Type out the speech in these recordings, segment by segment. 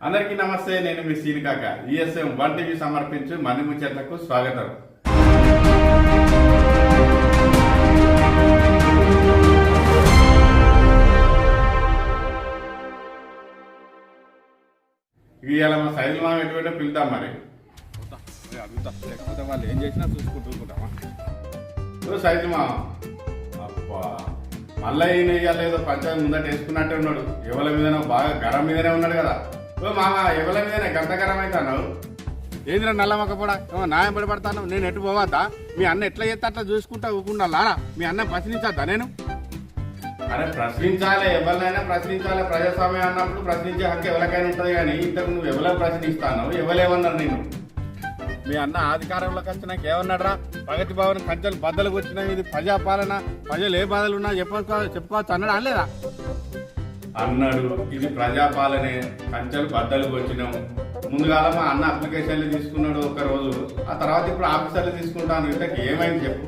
అందరికీ నమస్తే నేను మీ సీని కాక. ఈఎస్ఎం వన్ టీవీ సమర్పించు మన్ని ముచ్చట్లకు స్వాగతం. ఇవాళ మా సైజు మనం ఎటువంటి పిలుద్దాం మరి. లేకపోతే వాళ్ళు ఏం చేసినా చూసుకుంటూ సైజు మా అబ్బా మళ్ళీ ఈయన ఇవాళ ఏదో పంచాయతీ ముందట వేసుకున్నట్టే ఉన్నాడు. ఎవల మీదనో బాగా గరం మీదనే ఉన్నాడు కదా. మామ ఎవల మీదనే గంట గరం అవుతాను ఏందిరా నల్ల మొక్కపోడా ఏమో న్యాయం పడి పడతాను నేను ఎటు పోవద్దా? మీ అన్న ఎట్లా చేస్తే అట్లా చూసుకుంటా ఊకుండా లారా? మీ అన్న ప్రశ్నించద్దా నేను? అరే ప్రశ్నించాలి ఎవరినైనా ప్రశ్నించాలి. ప్రజాస్వామ్యం అన్నప్పుడు ప్రశ్నించే హక్కు ఎవరికైనా ఉంటుంది కానీ ఇంతకు నువ్వు ఎవరు ప్రశ్నిస్తాను ఎవరేమన్నారు నేను మీ అన్న అధికారంలోకి వచ్చినాక ఏమన్నాడురా ప్రగతి భవన్ కంచెలు బద్దలకు వచ్చినాయి ఇది ప్రజాపాలన ప్రజలు ఏ బాధలు ఉన్నా చెప్పుకో చెప్పుకోవచ్చు అన్నాడు? అనలేదా? అన్నాడు ఇది ప్రజాపాలనే. కంచెలు బద్దలు వచ్చినాం ముందుగాల మా అన్న అప్లికేషన్లు తీసుకున్నాడు ఒక రోజు. ఆ తర్వాత ఇప్పుడు ఆఫీసర్లు తీసుకుంటాను. ఇంతకు ఏమైంది చెప్పు.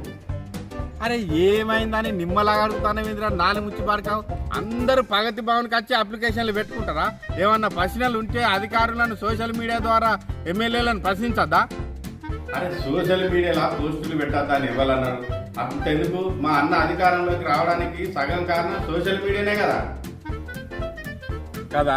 అరే ఏమైందని నిమ్మలాగా అడుగుతాను ఇంద్రా నాలుగు ముచ్చి పాడకావు అందరూ ప్రగతి భవన్కి వచ్చి అప్లికేషన్లు పెట్టుకుంటారా? ఏమన్నా ప్రశ్నలు ఉంటే అధికారులను సోషల్ మీడియా ద్వారా ఎమ్మెల్యేలను ప్రశ్నించద్దా? అరే సోషల్ మీడియాలో పోస్టులు పెట్టద్దని ఇవ్వాలన్నారు. అంతెందుకు? మా అన్న అధికారంలోకి రావడానికి సగం కారణం సోషల్ మీడియానే కదా. కదా?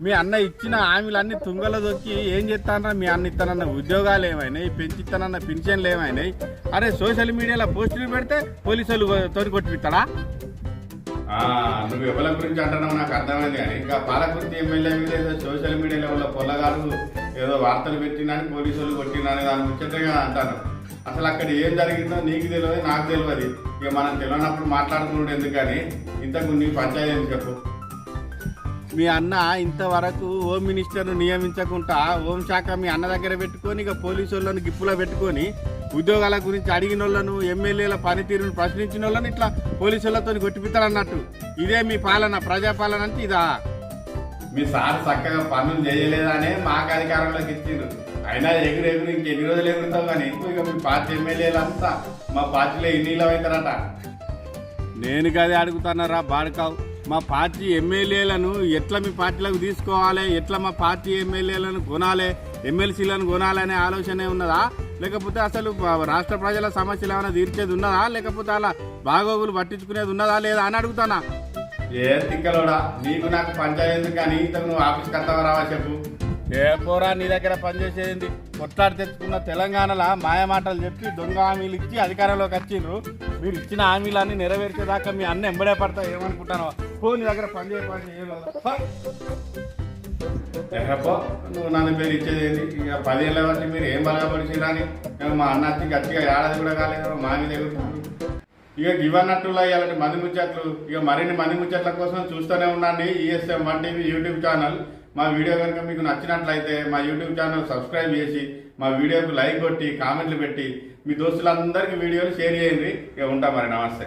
మీ అన్న ఇచ్చిన హామీలన్నీ తుంగలో దొక్కి ఏం చేస్తానరా మీ అన్న ఇస్తానన్న ఉద్యోగాలు ఏమైనాయి? పెంచిస్తానన్న పింఛన్లు ఏమైనాయి? అరే సోషల్ మీడియాలో పోస్టులు పెడితే పోలీసులు తోని కొట్టిపిస్తాడా నువ్వు ఎవరి గురించి అంటున్నావు? నాకు అర్థమైంది కానీ ఇంకా పాలకుర్తి ఎమ్మెల్యే మీద ఏదో సోషల్ మీడియాలో ఉన్న పొల్లగాడు ఏదో వార్తలు పెట్టినాని పోలీసులు కొట్టినాని దాని ముచ్చటగా అంటాను అసలు అక్కడ ఏం జరిగిందో నీకు తెలియదు నాకు తెలియదు. ఇక మనం తెలియనప్పుడు మాట్లాడుకున్నాడు ఎందుకని? ఇంతకు నీ పంచాయతీ చెప్పు? మీ అన్న ఇంతవరకు హోమ్ మినిస్టర్ను నియమించకుండా హోంశాఖ మీ అన్న దగ్గర పెట్టుకొని ఇక పోలీసు వాళ్ళని గిప్పులో పెట్టుకొని ఉద్యోగాల గురించి అడిగిన వాళ్ళను ఎమ్మెల్యేల పనితీరును ప్రశ్నించిన వాళ్ళని ఇట్లా పోలీసు వాళ్ళతో కొట్టిపిస్తారన్నట్టు ఇదే మీ పాలన ప్రజాపాలన అంటే ఇదా? మీ సార్ చక్కగా పనులు చేయలేదనే మాకు అధికారంలోకి ఇచ్చిండ్రు అయినా ఎగురు ఎగురు ఇంకెన్ని రోజులు ఎగురుతావు కానీ ఇక మీ పార్టీ ఎమ్మెల్యేలంతా మా పార్టీలో ఎన్నిళ్ళు అవుతారట? నేను గదే అడుగుతున్నారా బాడకావు. మా పార్టీ ఎమ్మెల్యేలను ఎట్లా మీ పార్టీలకు తీసుకోవాలి ఎట్లా మా పార్టీ ఎమ్మెల్యేలను కొనాలి ఎమ్మెల్సీలను కొనాలనే ఆలోచనే ఉన్నదా? లేకపోతే అసలు రాష్ట్ర ప్రజల సమస్యలు ఏమైనా తీర్చేది ఉన్నదా? లేకపోతే అలా బాగోగులు పట్టించుకునేది ఉన్నదా లేదా అని అడుగుతానా? ఏ తిక్కలోడా? నీకు నాకు పంచాయతీ కానీ ఇంతకు నువ్వు ఆఫీస్కి వస్తావా రావా చెప్పు. ఏ పోరా నీ దగ్గర పనిచేసేది కొట్లాడి తెచ్చుకున్న తెలంగాణలో మాయమాటలు చెప్పి దొంగ హామీలు ఇచ్చి అధికారంలోకి వచ్చిండ్రు. మీరు ఇచ్చిన హామీలన్నీ నెరవేర్చేదాకా మీ అన్న ఎంబడే పడతా ఏమనుకుంటానో? ఫోన్ దగ్గర పని చేయ పని నువ్వు నన్ను పేరు ఇచ్చేది ఏంటి ఇక పదేళ్ళ బట్టి మీరు ఏం బలపడిచిరా అని? మా అన్న వచ్చి గట్టిగా ఏడాది కూడా కాలేదు మా మీద ఇక ఇవన్నట్టులో ఇలాంటి మంది ముచ్చట్లు. ఇక మరిన్ని మంది ముచ్చట్ల కోసం చూస్తూనే ఉండండి. ESM one TV YouTube channel మా వీడియో కనుక మీకు నచ్చినట్లయితే మా యూట్యూబ్ ఛానల్ సబ్స్క్రైబ్ చేసి మా వీడియోకి లైక్ కొట్టి కామెంట్లు పెట్టి మీ దోస్తులందరికీ వీడియోలు షేర్ చేయండి. ఇక ఉంటాం మరి నమస్తే.